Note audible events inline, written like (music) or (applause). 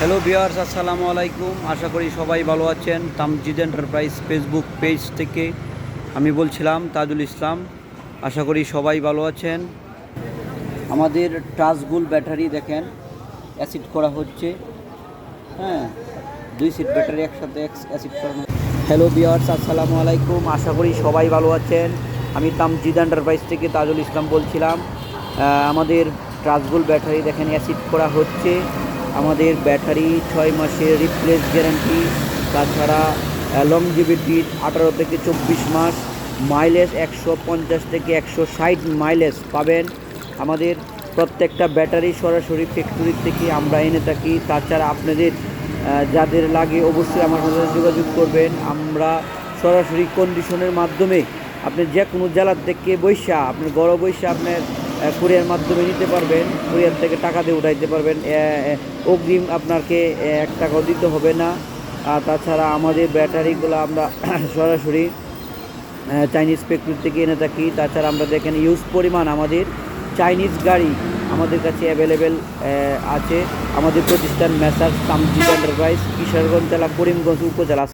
Hello viewers আসসালামু আলাইকুম। আশা করি সবাই ভালো আছেন। তামজিদ এন্টারপ্রাইজ ফেসবুক পেজ থেকে আমি বলছিলাম তাজুল ইসলাম। আশা করি সবাই ভালো আছেন। আমাদের টাচগুল ব্যাটারি দেখেন অ্যাসিড করা হচ্ছে। হ্যাঁ দুই সিট ব্যাটারি একসাথে অ্যাসিড করানো হ্যালো বিয়ার্স আসসালামু আলাইকুম। আশা করি সবাই ভালো আছেন। আমি তামজিদ এন্টারপ্রাইজ থেকে তাজুল ইসলাম বলছিলাম। আমাদের ট্রাসগুল ব্যাটারি দেখেন অ্যাসিড করা হচ্ছে। আমাদের ব্যাটারি ছয় মাসের রিপ্লেস গ্যারান্টি তাছাড়া লংজিভিটি আঠারো থেকে চব্বিশ মাস মাইলেজ একশো পঞ্চাশ থেকে একশো ষাট মাইলেজ পাবেন। আমাদের প্রত্যেকটা ব্যাটারি সরাসরি ফ্যাক্টরি থেকে আমরা এনে থাকি। তাছাড়া আপনাদের যাদের লাগে অবশ্যই আমার সাথে যোগাযোগ করবেন। আমরা সরাসরি কন্ডিশনের মাধ্যমে আপনি যে কোনো জেলার থেকে বৈশা, আপনার গড় বৈশা, আপনার কুরিয়ার মাধ্যমে নিতে পারবেন কুরিয়ার থেকে টাকা দিয়ে উঠাইতে পারবেন। অগ্রিম আপনাকে এক টাকাও দিতে হবে না। আর তাছাড়া আমাদের ব্যাটারিগুলো আমরা (coughs) সরাসরি চাইনিজ ফ্যাক্টরি থেকে এনে থাকি। তাছাড়া আমরা দেখেন ইউজ পরিমাণ আমাদের চাইনিজ গাড়ি আমাদের কাছে অ্যাভেলেবেল আছে। আমাদের প্রতিষ্ঠান মেসার্স তামজিদ এন্টারপ্রাইজ কিশোরগঞ্জ জেলা, করিমগঞ্জ উপজেলা।